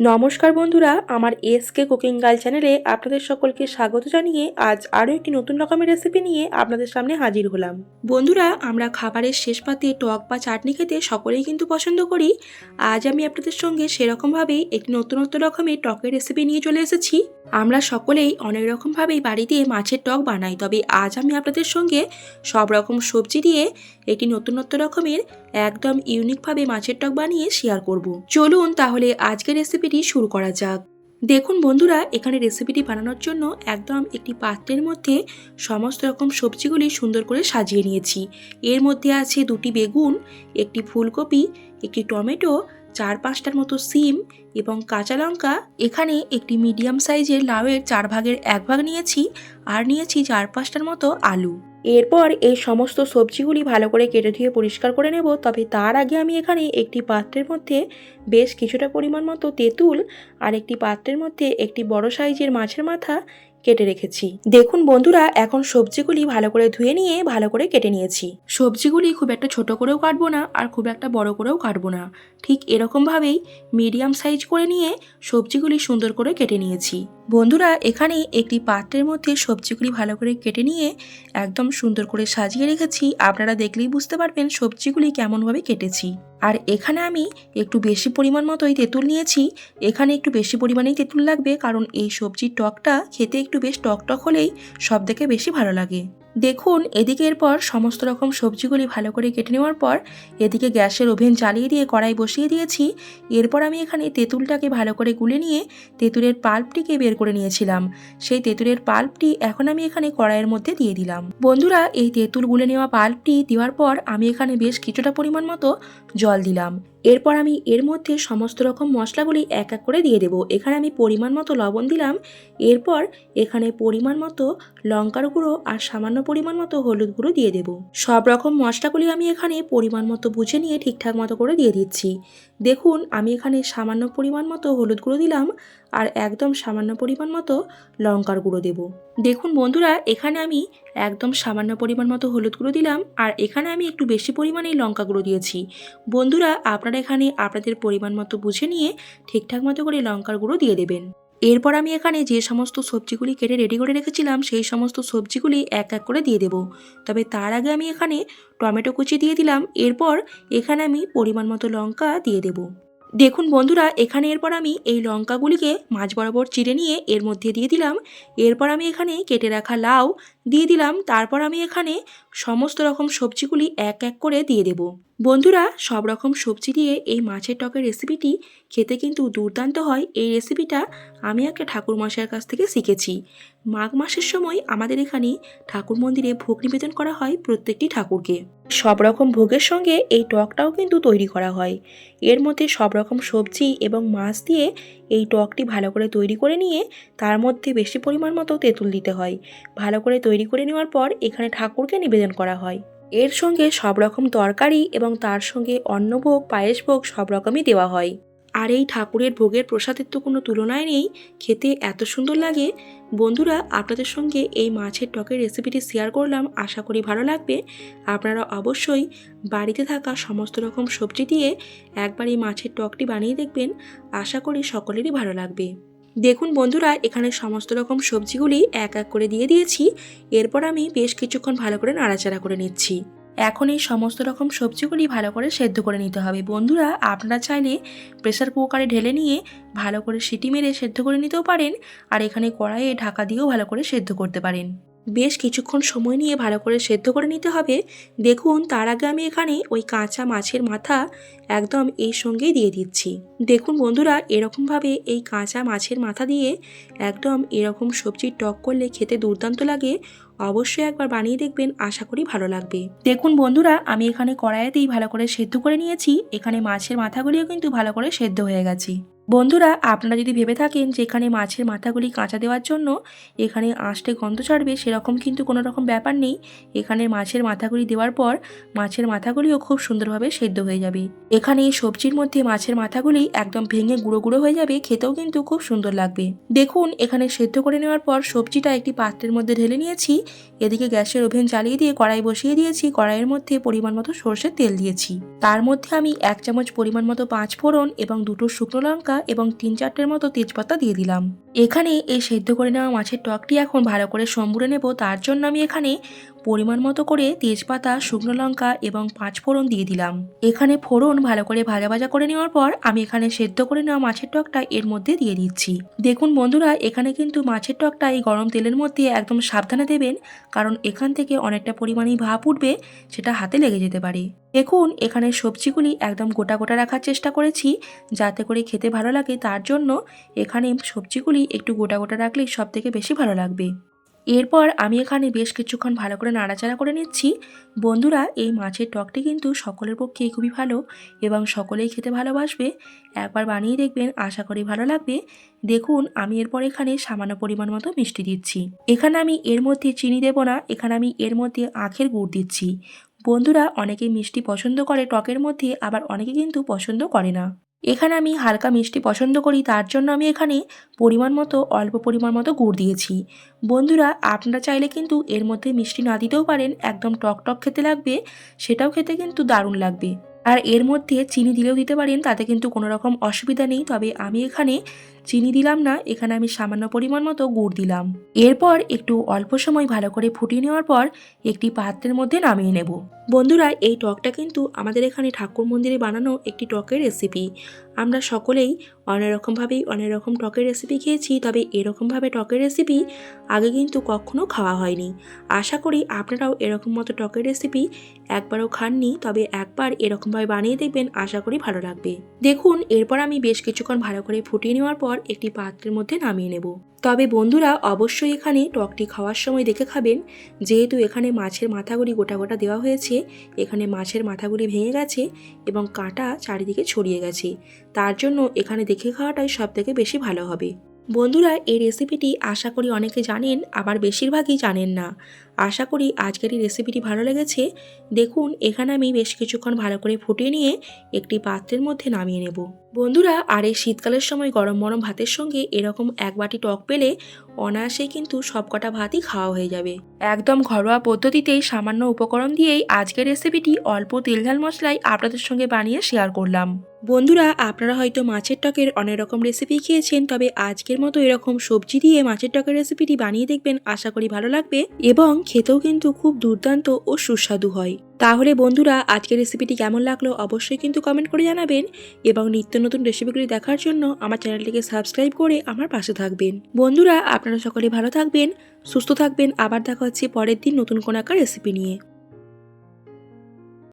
নমস্কার বন্ধুরা, আমার এসকে কুকিং গার্ল চ্যানেলে আপনাদের সকলকে স্বাগত জানিয়ে আজ আরও একটি নতুন রকমের রেসিপি নিয়ে আপনাদের সামনে হাজির হলাম। বন্ধুরা, আমরা খাবারের শেষ পাতে টক বা চাটনি খেতে সকলেই কিন্তু পছন্দ করি। আজ আমি আপনাদের সঙ্গে সেরকমভাবেই একটি নতুনত্ব রকমের টকের রেসিপি নিয়ে চলে এসেছি। আমরা সকলেই অনেক রকমভাবেই বাড়িতে মাছের টক বানাই, তবে আজ আমি আপনাদের সঙ্গে সব রকম সবজি দিয়ে একটি নতুনত্ব রকমের একদম ইউনিকভাবে মাছের টক বানিয়ে শেয়ার করব। চলুন তাহলে আজকের রেসিপিটি শুরু করা যাক। দেখুন বন্ধুরা, এখানে রেসিপিটি বানানোর জন্য একদম একটি পাত্রের মধ্যে সমস্ত রকম সবজিগুলি সুন্দর করে সাজিয়ে নিয়েছি। এর মধ্যে আছে দুটি বেগুন, একটি ফুলকপি, একটি টমেটো চার পাঁচটার মতো সিম এবং কাঁচা লঙ্কা। এখানে একটি মিডিয়াম সাইজের লাউয়ের চার ভাগের এক ভাগ নিয়েছি আর নিয়েছি চার পাঁচটার মতো আলু। এরপর এই সমস্ত সবজিগুলি ভালো করে কেটে ধুয়ে পরিষ্কার করে নেব, তবে তার আগে আমি এখানে একটি পাত্রের মধ্যে বেশ কিছুটা পরিমাণ মতো তেঁতুল আর একটি পাত্রের মধ্যে একটি বড় সাইজের মাছের মাথা কেটে রেখেছি। দেখুন বন্ধুরা, এখন সবজিগুলি ভালো করে ধুয়ে নিয়ে ভালো করে কেটে নিয়েছি। সবজিগুলি খুব একটা ছোট করেও কাটবো না আর খুব একটা বড় করেও কাটবো না। ঠিক এরকমভাবেই মিডিয়াম সাইজ করে নিয়ে সবজিগুলি সুন্দর করে কেটে নিয়েছি। বন্ধুরা এখানে একটি পাত্রের মধ্যে সবজিগুলি ভালো করে কেটে নিয়ে একদম সুন্দর করে সাজিয়ে রেখেছি। আপনারা দেখলেই বুঝতে পারবেন সবজিগুলি কেমনভাবে কেটেছি। আর এখানে আমি একটু বেশি পরিমাণ মতোই তেঁতুল নিয়েছি। এখানে একটু বেশি পরিমাণেই তেঁতুল লাগবে, কারণ এই সবজির টকটা খেতে একটু বেশ টক টক হলেই সব থেকে বেশি ভালো লাগে। দেখুন, এদিকে এরপর সমস্ত রকম সবজিগুলি ভালো করে কেটে নেওয়ার পর এদিকে গ্যাসের ওভেন চালিয়ে দিয়ে কড়াই বসিয়ে দিয়েছি। এরপর আমি এখানে তেঁতুলটাকে ভালো করে গুলে নিয়ে তেঁতুলের পাল্পটিকে বের করে নিয়েছিলাম। সেই তেঁতুলের পাল্পটি এখন আমি এখানে কড়াইয়ের মধ্যে দিয়ে দিলাম। বন্ধুরা, এই তেঁতুল গুলে নেওয়া পাল্পটি দেওয়ার পর আমি এখানে বেশ কিছুটা পরিমাণ মতো জল দিলাম। এরপর আমি এর মধ্যে সমস্ত রকম মশলাগুলি এক এক করে দিয়ে দেবো। এখানে আমি পরিমাণ মতো লবণ দিলাম। এরপর এখানে পরিমাণ মতো লঙ্কার গুঁড়ো আর সামান্য পরিমাণ মতো হলুদ গুঁড়ো দিয়ে দেবো। সব রকম মশলাগুলি আমি এখানে পরিমাণ মতো বুঝে নিয়ে ঠিকঠাক মতো করে দিয়ে দিচ্ছি। দেখুন, আমি এখানে সামান্য পরিমাণ মতো হলুদ গুঁড়ো দিলাম আর একদম সামান্য পরিমাণ মতো লঙ্কার গুঁড়ো দেব। দেখুন বন্ধুরা, এখানে আমি একদম সামান্য পরিমাণ মতো হলুদ গুঁড়ো দিলাম আর এখানে আমি একটু বেশি পরিমাণেই লঙ্কা গুঁড়ো দিয়েছি। বন্ধুরা, আপনারা এখানে আপনাদের পরিমাণ মতো বুঝে নিয়ে ঠিকঠাক মতো করে লঙ্কার গুঁড়ো দিয়ে দেবেন। এরপর আমি এখানে যে সমস্ত সবজিগুলি কেটে রেডি করে রেখেছিলাম, সেই সমস্ত সবজিগুলি এক এক করে দিয়ে দেব। তবে তার আগে আমি এখানে টমেটো কুচি দিয়ে দিলাম। এরপর এখানে আমি পরিমাণ মতো লঙ্কা দিয়ে দেব। দেখুন বন্ধুরা, এখানে এরপর আমি এই লঙ্কাগুলিকে মাছ বরাবর চিড়ে নিয়ে এর মধ্যে দিয়ে দিলাম। এরপর আমি এখানে কেটে রাখা লাউ দিয়ে দিলাম, তারপর আমি এখানে সমস্ত রকম সবজিগুলি এক এক করে দিয়ে দেব। বন্ধুরা, সব রকম সবজি দিয়ে এই মাছের টকের রেসিপিটি খেতে কিন্তু দুর্দান্ত হয়। এই রেসিপিটা আমি একটা ঠাকুর মশাইয়ের কাছ থেকে শিখেছি। মাঘ মাসের সময় আমাদের এখানে ঠাকুর মন্দিরে ভোগ নিবেদন করা হয় প্রত্যেকটি ঠাকুরকে। সব রকম ভোগের সঙ্গে এই টকটাও কিন্তু তৈরি করা হয়। এর মধ্যে সব রকম সবজি এবং মাছ দিয়ে এই টকটি ভালো করে তৈরি করে নিয়ে তার মধ্যে বেশি পরিমাণ মতো তেঁতুল দিতে হয়। ভালো করে তৈরি করে নেওয়ার পর এখানে ঠাকুরকে নিবেদন করা হয়। এর সঙ্গে সব রকম তরকারি এবং তার সঙ্গে অন্নভোগ পায়েস ভোগ সব রকমই দেওয়া হয়। আর এই ঠাকুরের ভোগের প্রসাদের তো কোনো তুলনায় নেই, খেতে এত সুন্দর লাগে। বন্ধুরা, আপনাদের সঙ্গে এই মাছের টকের রেসিপিটি শেয়ার করলাম, আশা করি ভালো লাগবে। আপনারা অবশ্যই বাড়িতে থাকা সমস্ত রকম সবজি দিয়ে একবার এই মাছের টকটি বানিয়ে দেখবেন। আশা করি সকলেরই ভালো লাগবে। দেখুন বন্ধুরা, এখানে সমস্ত রকম সবজিগুলি এক এক করে দিয়ে দিয়েছি। এরপর আমি বেশ কিছুক্ষণ ভালো করে নাড়াচাড়া করে নিচ্ছি। এখন এই সমস্ত রকম সবজিগুলি ভালো করে সেদ্ধ করে নিতে হবে। বন্ধুরা, আপনারা চাইলে প্রেসার কুকারে ঢেলে নিয়ে ভালো করে সিটি মেরে সেদ্ধ করে নিতেও পারেন। আর এখানে কড়াইয়ে ঢাকা দিয়েও ভালো করে সেদ্ধ করতে পারেন। বেশ কিছুক্ষণ সময় নিয়ে ভালো করে সেদ্ধ করে নিতে হবে। দেখুন, তার আগে আমি এখানে ওই কাঁচা মাছের মাথা একদম এই সঙ্গেই দিয়ে দিচ্ছি। দেখুন বন্ধুরা, এরকমভাবে এই কাঁচা মাছের মাথা দিয়ে একদম এরকম সবজির টক করলে খেতে দুর্দান্ত লাগে। অবশ্যই একবার বানিয়ে দেখবেন, আশা করি ভালো লাগবে। দেখুন বন্ধুরা, আমি এখানে কড়াইতেই ভালো করে সেদ্ধ করে নিয়েছি। এখানে মাছের মাথাগুলিও কিন্তু ভালো করে সেদ্ধ হয়ে গেছে। বন্ধুরা, আপনারা যদি ভেবে থাকেন যে এখানে মাছের মাথাগুলি কাঁচা দেওয়ার জন্য এখানে আঁশটে গন্ধ ছাড়বে, সেরকম কিন্তু কোনো রকম ব্যাপার নেই। এখানে মাছের মাথাগুলি দেওয়ার পর মাছের মাথাগুলিও খুব সুন্দরভাবে সেদ্ধ হয়ে যাবে। এখানে সবজির মধ্যে মাছের মাথাগুলি একদম ভেঙে গুঁড়ো গুঁড়ো হয়ে যাবে, খেতেও কিন্তু খুব সুন্দর লাগবে। দেখুন, এখানে সেদ্ধ করে নেওয়ার পর সবজিটা একটি পাত্রের মধ্যে ঢেলে নিয়েছি। এদিকে গ্যাসের ওভেন জ্বালিয়ে দিয়ে কড়াই বসিয়ে দিয়েছি। কড়াইয়ের মধ্যে পরিমাণ মতো সর্ষের তেল দিয়েছি। তার মধ্যে আমি এক চামচ পরিমাণ মতো পাঁচ ফোড়ন এবং দুটো শুকনো লঙ্কা এবং তিন চারটের মতো তেজপাতা দিয়ে দিলাম। এখানে এই সেদ্ধ করে নেওয়া মাছের টকটি এখন ভালো করে সম্বুরে নেব। তার জন্য আমি এখানে পরিমাণ মতো করে তেজপাতা, শুকনো লঙ্কা এবং পাঁচ ফোড়ন দিয়ে দিলাম। এখানে ফোড়ন ভালো করে ভাজা ভাজা করে নেওয়ার পর আমি এখানে সেদ্ধ করে নেওয়া মাছের টকটা এর মধ্যে দিয়ে দিচ্ছি। দেখুন বন্ধুরা, এখানে কিন্তু মাছের টকটা এই গরম তেলের মধ্যে একদম সাবধানে দেবেন, কারণ এখান থেকে অনেকটা পরিমাণেই ভাপ উঠবে, সেটা হাতে লেগে যেতে পারে। দেখুন, এখানে সবজিগুলি একদম গোটা গোটা রাখার চেষ্টা করেছি, যাতে করে খেতে ভালো লাগে, তার জন্য এখানে সবজিগুলি একটু গোটা গোটা রাখলেই সব থেকে বেশি ভালো লাগবে। এরপর আমি এখানে বেশ কিছুক্ষণ ভালো করে নাড়াচাড়া করে নিচ্ছি। বন্ধুরা, এই মাছের টকটি কিন্তু সকলের পক্ষে খুবই ভালো এবং সকলেই খেতে ভালোবাসবে। একবার বানিয়ে দেখবেন, আশা করি ভালো লাগবে। দেখুন, আমি এরপর এখানে সামান্য পরিমাণ মতো মিষ্টি দিচ্ছি। এখানে আমি এর মধ্যে চিনি দেব না, এখানে আমি এর মধ্যে আখের গুড় দিচ্ছি। বন্ধুরা, অনেকে মিষ্টি পছন্দ করে টকের মধ্যে, আবার অনেকে কিন্তু পছন্দ করে না। এখানে আমি হালকা মিষ্টি পছন্দ করি, তার জন্য আমি এখানে পরিমাণ মতো, অল্প পরিমাণ মতো গুড় দিয়েছি। বন্ধুরা, আপনারা চাইলে কিন্তু এর মধ্যে মিষ্টি না দিতেও পারেন, একদম টক টক খেতে লাগবে, সেটাও খেতে কিন্তু দারুণ লাগবে। আর এর মধ্যে চিনি দিলেও দিতে পারেন, তাতে কিন্তু কোনো রকম অসুবিধা নেই। তবে আমি এখানে চিনি দিলাম না, এখানে আমি সামান্য পরিমাণ মতো গুড় দিলাম। এরপর একটু অল্প সময় ভালো করে ফুটিয়ে নেওয়ার পর একটি পাত্রের মধ্যে নামিয়ে নেব। বন্ধুরা, এই টকটা কিন্তু আমাদের এখানে ঠাকুর মন্দিরে বানানো একটি টকের রেসিপি আমরা সকলেই অনেক রকমভাবেই অনেক রকম টকের রেসিপি খেয়েছি, তবে এরকমভাবে টকের রেসিপি আগে কিন্তু কখনো খাওয়া হয়নি। আশা করি আপনারাও এরকম মতো টকের রেসিপি একবারও খাননি, তবে একবার এরকমভাবে বানিয়ে দেখবেন আশা করি ভালো লাগবে। দেখুন, এরপর আমি বেশ কিছুক্ষণ ভালো করে ফুটিয়ে নেওয়ার পর একটি পাত্রের মধ্যে নামিয়ে নেব। তবে বন্ধুরা, অবশ্যই এখানে টকটি খাওয়ার সময় দেখে খাবেন, যেহেতু এখানে মাছের মাথাগুলি গোটা গোটা দেওয়া হয়েছে, এখানে মাছের মাথাগুলি ভেঙে গেছে এবং কাঁটা চারিদিকে ছড়িয়ে গেছে। তার জন্য এখানে দেখে খাওয়াটাই সব থেকে বেশি ভালো হবে। বন্ধুরা, এই রেসিপিটি আশা করি অনেকে জানেন, আবার বেশিরভাগই জানেন না। আশা করি আজকের এই রেসিপিটি ভালো লেগেছে। দেখুন, এখানে আমি বেশ কিছুক্ষণ ভালো করে ফুটিয়ে নিয়ে একটি পাত্রের মধ্যে নামিয়ে নেব। বন্ধুরা, আর এই শীতকালের সময় গরম গরম ভাতের সঙ্গে এরকম এক বাটি টক পেলে অনায়াসেই কিন্তু সবকটা ভাতই খাওয়া হয়ে যাবে। একদম ঘরোয়া পদ্ধতিতেই সামান্য উপকরণ দিয়েই আজকের রেসিপিটি অল্প তেল ঝাল মশলায় আপনাদের সঙ্গে বানিয়ে শেয়ার করলাম। বন্ধুরা, আপনারা হয়তো মাছের টকের অনেক রকম রেসিপি খেয়েছেন, তবে আজকের মতো এরকম সবজি দিয়ে মাছের টকের রেসিপিটি বানিয়ে দেখবেন, আশা করি ভালো লাগবে এবং খেতেও কিন্তু খুব দুর্দান্ত ও সুস্বাদু হয়। তাহলে বন্ধুরা, আজকের রেসিপিটি কেমন লাগল অবশ্যই কিন্তু কমেন্ট করে জানাবেন এবং নিত্য নতুন রেসিপিগুলি দেখার জন্য আমার চ্যানেলটিকে সাবস্ক্রাইব করে আমার পাশে থাকবেন। বন্ধুরা, আপনারা সকলে ভালো থাকবেন, সুস্থ থাকবেন, আবার দেখা হচ্ছে পরের দিন নতুন কোনো একটা রেসিপি নিয়ে।